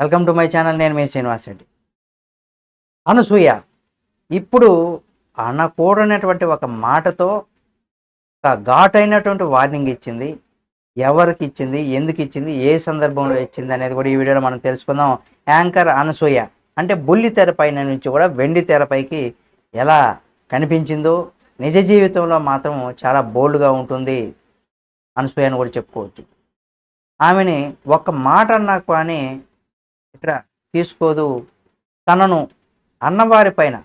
Welcome to my channel నేను మీ శ్రీనివాస్ రెడ్డి. అనసూయ ఇప్పుడు అనకూడనటువంటి ఒక మాటతో ఒక ఘాటైనటువంటి వార్నింగ్ ఇచ్చింది. ఎవరికి ఇచ్చింది? ఎందుకు ఇచ్చింది? ఏ సందర్భంలో ఇచ్చింది అనేది కూడా ఈ వీడియోలో మనం తెలుసుకుందాం. యాంకర్ అనసూయ అంటే బుల్లి తెరపైన నుంచి కూడా వెండి తెరపైకి ఎలా కనిపించిందో నిజ జీవితంలో మాత్రం చాలా బోల్డ్గా ఉంటుంది అనసూయ అని కూడా చెప్పుకోవచ్చు. ఆమెని ఒక్క మాట అన్నా కానీ ఇక్కడ తీసుకోదు. తనను అన్నవారి పైన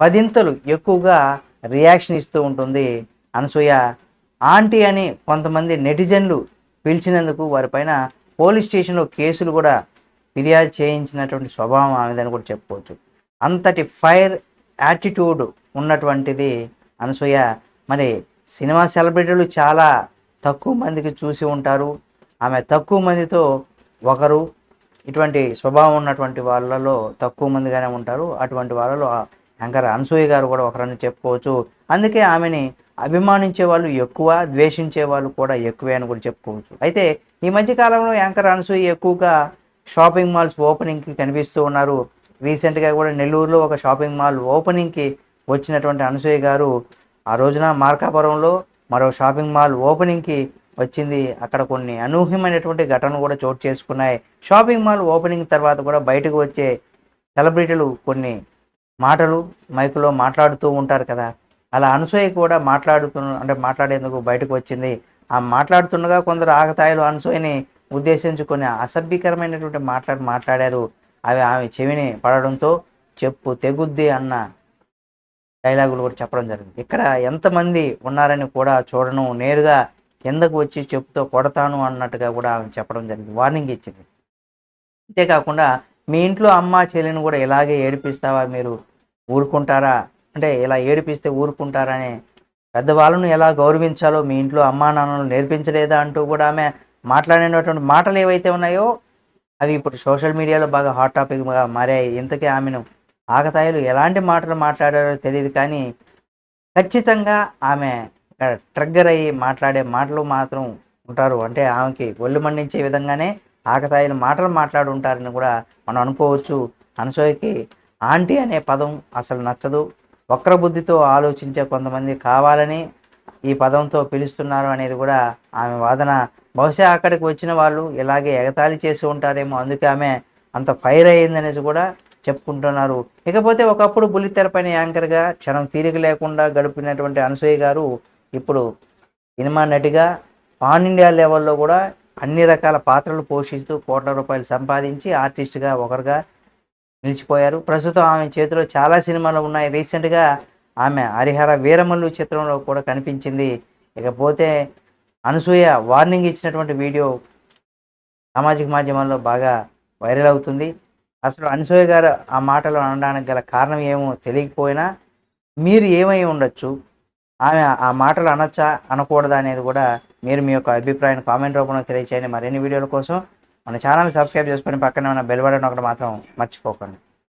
పదింతలు ఎక్కువగా రియాక్షన్ ఇస్తూ ఉంటుంది. అనసూయ ఆంటీ అని కొంతమంది నెటిజన్లు పిలిచినందుకు వారిపైన పోలీస్ స్టేషన్లో కేసులు కూడా ఫిర్యాదు చేయించినటువంటి స్వభావం ఆమెదని కూడా చెప్పుకోవచ్చు. అంతటి ఫైర్ యాటిట్యూడ్ ఉన్నటువంటిది అనసూయ. మరి సినిమా సెలబ్రిటీలు చాలా తక్కువ మందికి చూసి ఉంటారు. ఆమె తక్కువ మందితో ఒకరు ఇటువంటి స్వభావం ఉన్నటువంటి వాళ్ళలో తక్కువ మందిగానే ఉంటారు. అటువంటి వాళ్ళలో ఆ యాంకర్ అనసూయ గారు కూడా ఒకరని చెప్పుకోవచ్చు. అందుకే ఆమెని అభిమానించే వాళ్ళు ఎక్కువ ద్వేషించే వాళ్ళు కూడా ఎక్కువే అని కూడా చెప్పుకోవచ్చు. అయితే ఈ మధ్య కాలంలో యాంకర్ అనసూయ ఎక్కువగా షాపింగ్ మాల్స్ ఓపెనింగ్కి కనిపిస్తూ ఉన్నారు. రీసెంట్గా కూడా నెల్లూరులో ఒక షాపింగ్ మాల్ ఓపెనింగ్కి వచ్చినటువంటి అనసూయ గారు ఆ రోజున మార్కాపురంలో మరో షాపింగ్ మాల్ ఓపెనింగ్కి వచ్చింది. అక్కడ కొన్ని అనూహ్యమైనటువంటి ఘటనలు కూడా చోటు చేసుకున్నాయి. షాపింగ్ మాల్ ఓపెనింగ్ తర్వాత కూడా బయటకు వచ్చే సెలబ్రిటీలు కొన్ని మాటలు మైకులో మాట్లాడుతూ ఉంటారు కదా. అలా అనసూయ కూడా మాట్లాడుతు అంటే మాట్లాడేందుకు బయటకు వచ్చింది. ఆ మాట్లాడుతుండగా కొందరు ఆగతాయిలు అనసూయని ఉద్దేశించి కొన్ని అసభ్యకరమైనటువంటి మాట్లాడి మాట్లాడారు. అవి ఆమె చెవిని పడడంతో చెప్పు తెగుద్ది అన్న డైలాగులు కూడా చెప్పడం జరిగింది. ఇక్కడ ఎంతమంది ఉన్నారని కూడా చూడను. నేరుగా కిందకు వచ్చి చెప్పుతో కొడతాను అన్నట్టుగా కూడా ఆమె చెప్పడం జరిగింది. వార్నింగ్ ఇచ్చింది. అంతేకాకుండా మీ ఇంట్లో అమ్మ చెల్లిని కూడా ఇలాగే ఏడిపిస్తావా? మీరు ఊరుకుంటారా? అంటే ఇలా ఏడిపిస్తే ఊరుకుంటారా అని పెద్దవాళ్ళను ఎలా గౌరవించాలో మీ ఇంట్లో అమ్మా నాన్నలు నేర్పించలేదా అంటూ కూడా ఆమె మాట్లాడినటువంటి మాటలు ఏవైతే ఉన్నాయో అవి ఇప్పుడు సోషల్ మీడియాలో బాగా హాట్ టాపిక్గా మారాయి. ఇంతకీ ఆమెను ఆకతాయిలు ఎలాంటి మాటలు మాట్లాడారో తెలియదు కానీ ఖచ్చితంగా ఆమె ట్రిగ్గర్ అయ్యి మాట్లాడే మాటలు మాత్రం ఉంటారు. అంటే ఆమెకి ఒళ్ళు మండించే విధంగానే ఆకతాయిల మాటలు మాట్లాడు ఉంటారని కూడా మనం అనుకోవచ్చు. అనసూయకి ఆంటీ అనే పదం అసలు నచ్చదు. వక్ర బుద్ధితో ఆలోచించే కొంతమంది కావాలని ఈ పదంతో పిలుస్తున్నారు అనేది కూడా ఆమె వాదన. బహుశా అక్కడికి వచ్చిన వాళ్ళు ఇలాగే ఎగతాళి చేసి ఉంటారేమో అందుకే ఆమె అంత ఫైర్ అయ్యిందనేసి కూడా చెప్పుకుంటున్నారు. ఇకపోతే ఒకప్పుడు బుల్లితెరపైన యాంకర్గా క్షణం తీరిక లేకుండా గడిపినటువంటి అనసూయ గారు ఇప్పుడు సినిమా నటిగా పాన్ ఇండియా లెవెల్లో కూడా అన్ని రకాల పాత్రలు పోషిస్తూ కోట్ల రూపాయలు సంపాదించి ఆర్టిస్ట్గా ఒకరుగా నిలిచిపోయారు. ప్రస్తుతం ఆమె చేతిలో చాలా సినిమాలు ఉన్నాయి. రీసెంట్గా ఆమె హరిహర వీరమల్లు చిత్రంలో కూడా కనిపించింది. ఇకపోతే అనసూయ వార్నింగ్ ఇచ్చినటువంటి వీడియో సామాజిక మాధ్యమాల్లో బాగా వైరల్ అవుతుంది. అసలు అనసూయ గారు ఆ మాటలు అనడానికి గల కారణం ఏమో తెలియకపోయినా మీరు ఏమై ఉండొచ్చు? ఆమె ఆ మాటలు అనొచ్చా? అనకూడదా అనేది కూడా మీరు మీ యొక్క అభిప్రాయాన్ని కామెంట్ రూపంలో తెలియచేయండి. మరిన్ని వీడియోల కోసం మన ఛానల్ సబ్స్క్రైబ్ చేసుకొని పక్కనే ఉన్న బెల్ బటన్ ఒకటి మాత్రం మర్చిపోకండి.